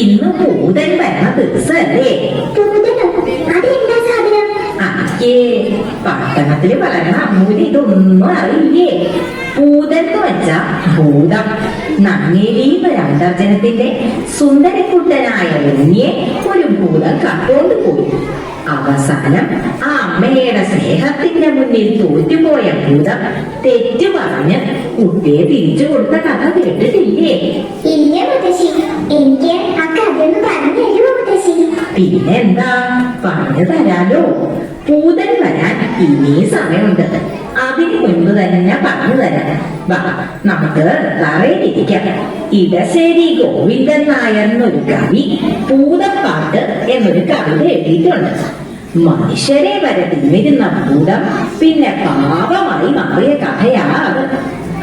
ഇന്ന് ഭൂതൻ വരണ ദിവസല്ലേ? അയ്യേ പട്ടണത്തിൽ വളരണ അമ്മൂന് ഇതൊന്നും അറിയില്ലേ? ഭൂതൻ എന്ന് വെച്ചാ ഭൂതം. നങ്ങേലീപ രണ്ടർജനത്തിന്റെ സുന്ദരക്കുട്ടനായ ഉണ്ണിയെ ഒരു ഭൂതം കട്ടുകൊണ്ട് പോയി. അവസാനം ആ അമ്മയുടെ സ്നേഹത്തിന്റെ മുന്നിൽ തോറ്റുപോയ ഭൂതം തെറ്റു പറഞ്ഞ് കുട്ടിയെ തിരിച്ചു കൊടുത്ത കഥ കേട്ടിട്ടില്ലേ? ഇല്ല മുത്തശ്ശി. എനിക്ക് ആ കഥയൊന്ന് പറഞ്ഞു തരുമോ മുത്തശ്ശി. പിന്നെന്താ? പറഞ്ഞു തരാലോ. പൂതൻ വരാൻ ഇനി സമയമുണ്ട്. അതിന് മുൻപ് തന്നെ പറഞ്ഞു തരാം. വാ നമുക്ക് തറയിലിരിക്കാം. ഇടശ്ശേരി ഗോവിന്ദൻ നായർ എന്നൊരു കവി പൂതപ്പാട്ട് എന്നൊരു കവിത എഴുതിയിട്ടുണ്ട്. മനുഷ്യരെ വരെ തിന്നിരുന്ന ഭൂതം പിന്നെ പാപമായി മാറിയ കഥയാ അത്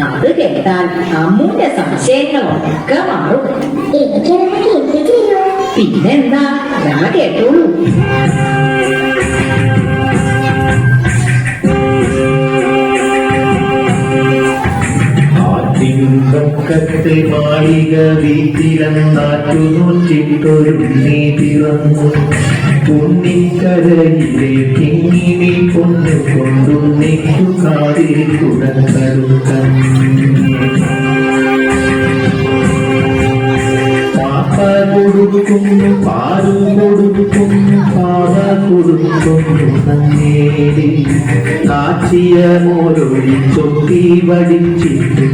അത് കേട്ടാൽ അമ്മൂന്റെ സംശയങ്ങളൊക്കെ മാറും. പിന്നെന്താ? ഞാൻ കേട്ടോളൂ. ആറ്റിൻപക്കത്തെ മാളിക വീട്ടിലെന്നാറ്റു വന്നു നീ പിറന്നു ഉണ്ണിക്കരയിലെ കൊണ്ടു കൊണ്ടു കൊണ്ടുണ്ണിക്കു കാതിൽ കുടക്കടുക്കം പാപ്പ കൊടുക്കുന്നു പാല് കൊടുക്കുന്നു പാവ കൊടുക്കുന്നു നങ്ങേരി കാച്ചിയ മോരൊഴി ചൊട്ടി വടിച്ചിട്ട്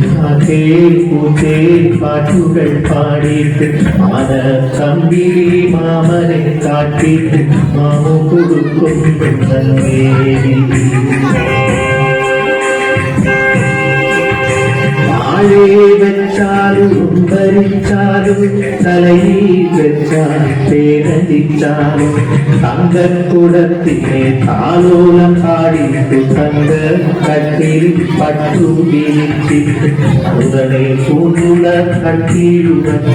കേൾക്കൂത്തേ പാട്ടുകൾ പാടിയിട്ട് ആന കമ്പിളി മാമനെ കാട്ടിയിട്ട് മാമു കൊടുക്കുന്നു தாழே வென்றாலும் உம்பரித்தாலும் தலையை வென்றார் பேரடித்தாலும் தங்க குடத்திலே தாளோலம் ஆடித்து தங்க கட்டில் பட்டு வீழ்த்தி அதனை கூண்டுல கட்டிலுடன்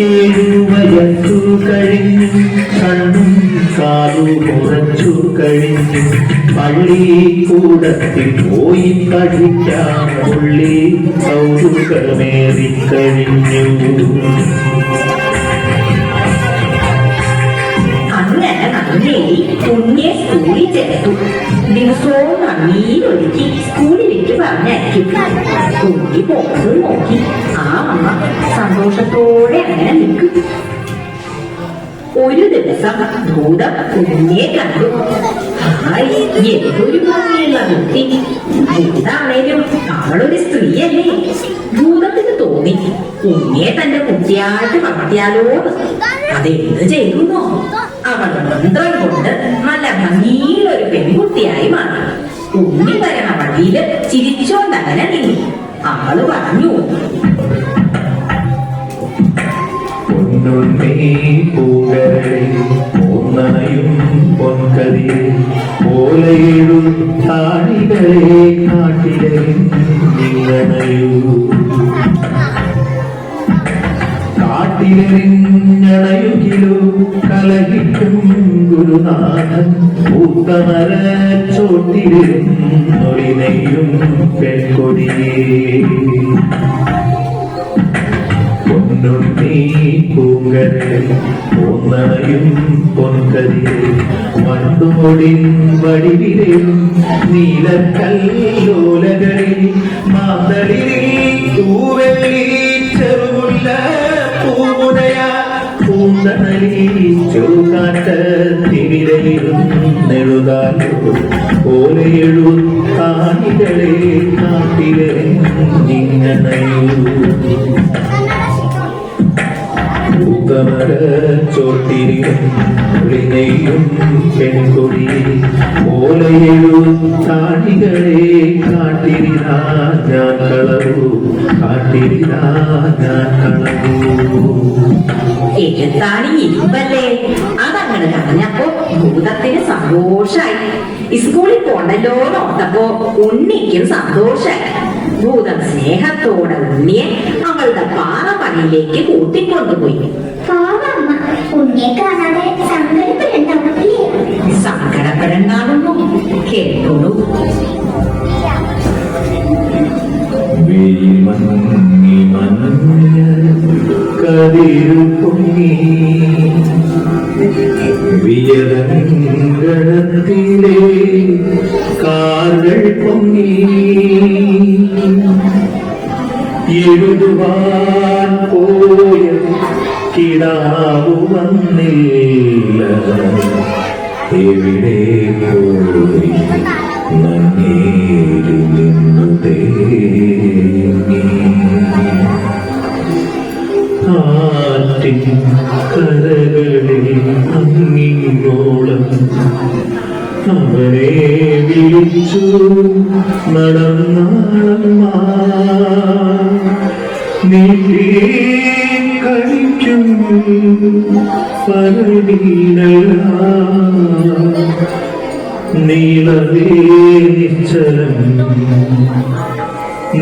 വയസ്സു കഴിഞ്ഞു കണ്ണും കാലു കുറച്ചു കഴിഞ്ഞു പള്ളിക്കൂടത്തിൽ പോയി പഠിക്കാൻ ഉള്ളി കൗതുകമേറിക്കഴിഞ്ഞു കുഞ്ഞെ സ്കൂളിൽ ചേർത്തു ദിവസവും നന്ദിയിലൊരുക്കി സ്കൂളിലേക്ക് പറഞ്ഞയക്കും കുഞ്ഞി പോകുന്നത് നോക്കി. ആ അമ്മ സന്തോഷത്തോടെ അങ്ങനെ നിൽക്കും. ഒരു ദിവസം ഭൂതം കുഞ്ഞെ കണ്ടു. ഹായ് എന്തൊരു ഭംഗിയുള്ള കുട്ടി? ഭൂതാണേലും അവളൊരു സ്ത്രീയല്ലേ? ഭൂതത്തിന് തോന്നി. കുഞ്ഞെ തന്റെ കുട്ടിയായിട്ട് വളർത്തിയാലോ അതെന്ത് ചെയ്യുന്നു? അവൾ മന്ത്രം കൊണ്ട് നല്ല ഭംഗിയിലൊരു പെൺകുട്ടിയായി മാറി. ഉണ്ണി വരണ വഴിയിൽ ചിരിച്ചോണ്ടങ്ങനെ നിന്നു. അവൾ പറഞ്ഞു പൊന്നുണ്ണി പൂകളെ ഒന്നണയും പൊൻകതിരെ ഓലയിടും താണികളെ കാട്ടിലെ നിങ്ങണയൂ കാട്ടിലെറിഞ്ഞണയുകിലോ കലഹിക്കും ഗുരുനാഥൻ പൂത്തമര ചോട്ടിലും പെൺകൊടിയേ പൊന്നുണ്ണി പൂങ്കരൽ ഒന്നണയും പൊൻകരിൽ മണ്ണുമൊടിൻ വടിവിലും നീലക്കല്ലോലകളിൽ മാതളിരിൽ തൂവെള്ളി ചെറുമുല്ല പൂമുനയാ. പൂന്തണലി ചെറുകാട്ട തിരിരയിലും നെടുകാലോ ഓലയെഴു കാണികളെ കാട്ടിലെ ഇങ്ങനയൂ പൂത്തമര ചോട്ടിരിയും പെൺകൊടി ഓലയെഴു താണികളെ കാട്ടിരിനാ ഞാൻ കളവു. കാട്ടിരിനാ ഞാൻ കളവു. എഴുത്താണി ഇരുമ്പല്ലേ? അതങ്ങനെ പറഞ്ഞപ്പോ ഭൂതത്തിന് സന്തോഷായി. സ്കൂളിൽ പോണ്ടല്ലോ ഓർത്തപ്പോ ഉണ്ണിക്കും സന്തോഷായി. ഭൂതം സ്നേഹത്തോടെ ഉണ്ണിയെ അവളുടെ പാറമണിയിലേക്ക് കൂട്ടിക്കൊണ്ടുപോയി. ഉണ്ണിയെ കാണാതെ സങ്കടപ്പെടുണ്ടാവില്ലേ സങ്കടപ്പെടണ്ടാവുന്നു. കേട്ടോളൂ. വെയിൽമങ്ങി മഞ്ഞ കതിരു പൊങ്ങി. കാർകൾ പോയ കിടാവു വന്നില്ല എവിടെ പോയി നന്നേരി നിന്നു തേങ്ങി? ആറ്റിൻ കരകളിൽ അങ്ങിങ്ങോളം അവരെ വിളിച്ചു നടന്നാളമ്മ. നീട്ടി കളിക്കും നീളവേ നിശ്ചലം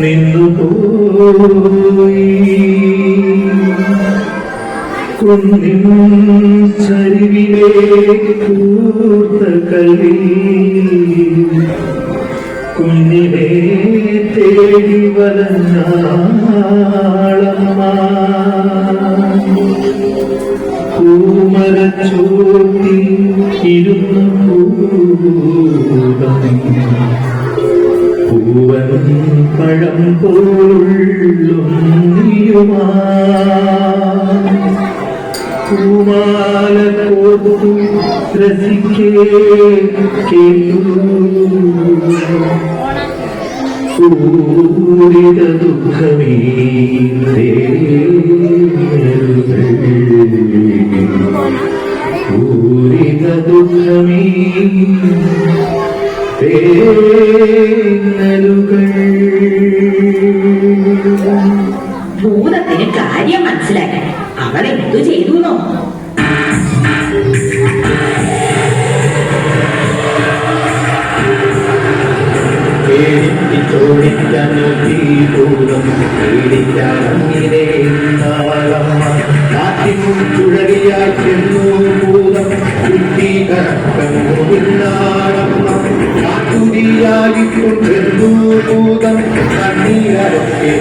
നിന്നുപോയി കുന്നിൻ ചരിവിലെ കൂർത്ത കളി കുഞ്ഞിനെ തേടി വലഞ്ഞാളമ്മ രസിക്കേ കേട്ടു പൂരിത ദുഃഖമേ പൂരിത ദുഃഖമേ തേങ്ങലുകൾ ഭൂതത്തിന് കാര്യം മനസ്സിലായി അവൾ എന്തു ചെയ്തു നോ ചുഴലിയായി ചെന്നു ഭൂതം ചുറ്റി കറക്കന്നു ഭൂതം കണ്ണീരൊക്കെ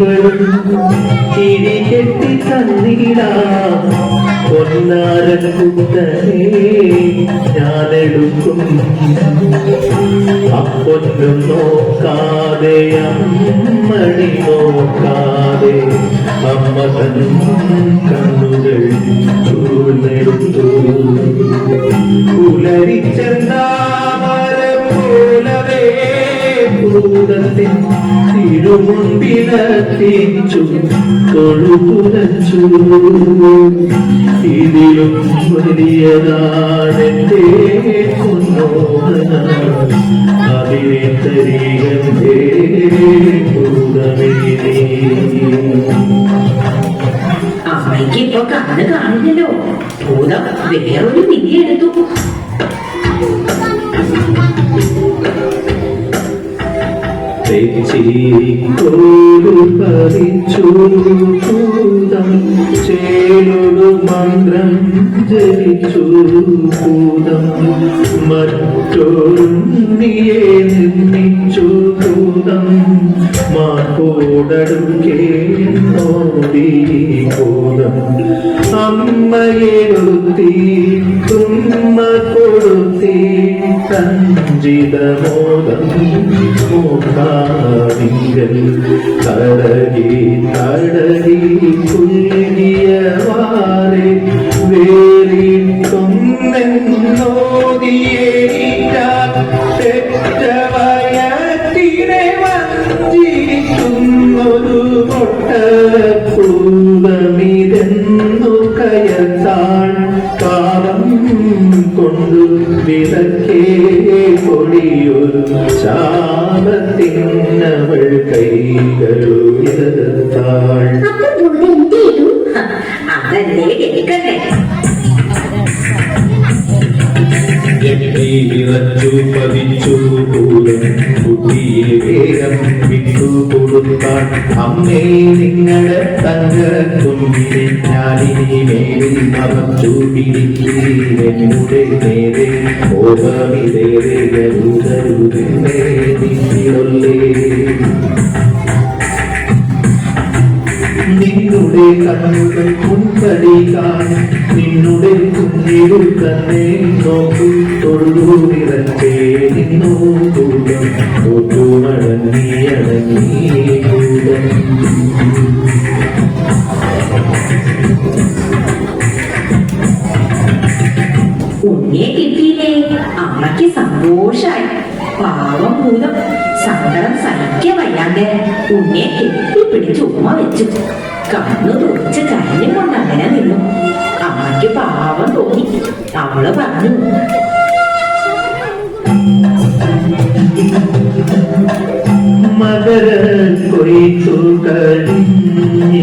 മണികളും കിഴികെട്ടി തന്നിടാം പൊന്നാരൻ കുത്തനെ ഞാനെടുക്കും അപ്പൊന്നും നോക്കാതെ അമ്മണി നോക്കാതെ അമ്മ തൻ കണ്ണുകൾ ചൂഴ്ന്നെടുത്തു ഭൂതത്തിൻ തിരുമുമ്പിലെത്തിച്ചു തൊഴുതുലച്ചു ഇതിലും വലിയതാണെന്റെ കുന്നോഹന അതിനെ തരികേ ഭൂതമേ അമ്മയ്ക്ക് ഇപ്പൊ കണ്ണ് കാണില്ലല്ലോ ഭൂതം വേറൊരു വിധി എടുത്തു. ചേലൊടു മന്ത്രം ജലിച്ചു പൂതം. മറ്റൊന്നിയെ നിർമ്മിച്ചു ഭൂതം മാക്കോടടുക്കേ നോടി ഭൂതം അമ്മയെ നിർത്തി തുമ്മ കൊടുത്തി സഞ്ചിതമോദം. കുല്ലിയ ശാപത്തിനവൾ കൈകളുയർത്താൾ അതല്ലേ കേൾക്കണ്ടേ വിറച്ചു പതിച്ചു ഭൂതം കുട്ടിയെ വേഗം വിട്ടുകൊടുത്താൾ അമ്മേ നിങ്ങളുടെ തങ്ക കുഞ്ഞിനെ ഞാനിനി മേലിൽ മറച്ചു പിടിക്കുന്നേ നേരെ ഓപമിതേറെ ഗരുതരുതേ നിന്നുടെ കണ്ണുകൾ മുൻപടി കാണും നിന്നുടെ കുഞ്ഞിരുൾ തന്നെ നോക്കു തൊഴുതിരച്ചേ നിന്നു കൂടം തോറ്റു മടങ്ങി അടങ്ങി കൂടം ഉണ്ണിയെ കിട്ടിയില്ലേ അമ്മയ്ക്ക് സന്തോഷായി. പാവം ഭൂതം സങ്കടം സഹിക്കാൻ വയ്യാതെ ഉണ്ണിയെ കെട്ടിപ്പിടിച്ച്. ഉമ്മ വെച്ചു കണ്ണു തുറച്ച് കരഞ്ഞും കൊണ്ട് അങ്ങനെ നിന്നു അമ്മയ്ക്ക് പാവം തോന്നി. അവൾ പറഞ്ഞു മകര കൊയ്ത്തു കഴിഞ്ഞി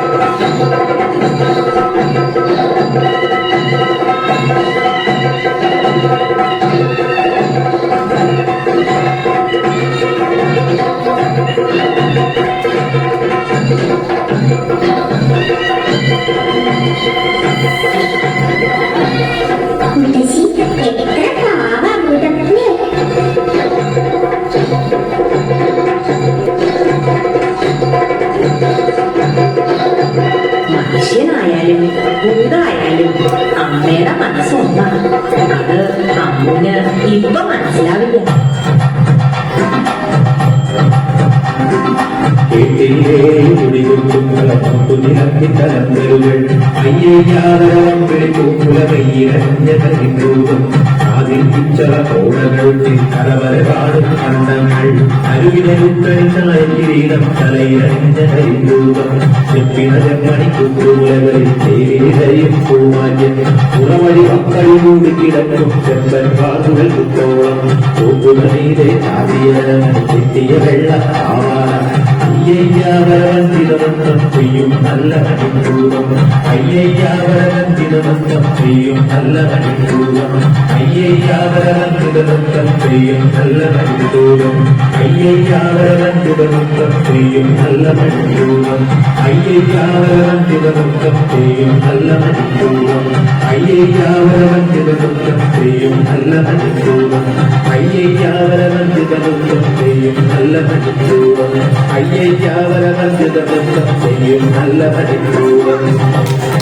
വെളിപ്പൂക്കുലമയ്യിരഞ്ഞതൂപം അതിൽ പിച്ചറ കോടകൾ കരവര കാണും കണ്ടങ്ങൾ അരുവിനരുത്തഴിഞ്ഞായ കിരീടം തലയിരഞ്ഞതൂപം ചെപ്പിന ചെമ്മണിക്കുലകളിൽ തേവിനിതയും പൂമാന്യം പുറവഴി മക്കളി മൂടി കിടക്കും ചെമ്പൻ ஐயையாவரம் திருவந்தம் செய்யும் நல்ல அடிக்கூடம் ஐயையாவரம் திருவந்தம் செய்யும் நல்ல அடிக்கூடம் ஐயையாவரம் திருவந்தம் செய்யும் நல்ல அடிக்கூடம் ஐயையாவரம் திருவந்தம் செய்யும் நல்ல அடிக்கூடம் ஐயையாவரம் திருவந்தம் செய்யும் நல்ல அடிக்கூடம் ஐயையாவரம் திருவந்தம் செய்யும் நல்ல அடிக்கூடம் ஐயையாவரம் திருவந்தம் செய்யும் நல்ல அடிக்கூடம் ஐயை അറിയാവരമർജിതമെന്നും ചെയ്യും നല്ല മണിക്കൂർ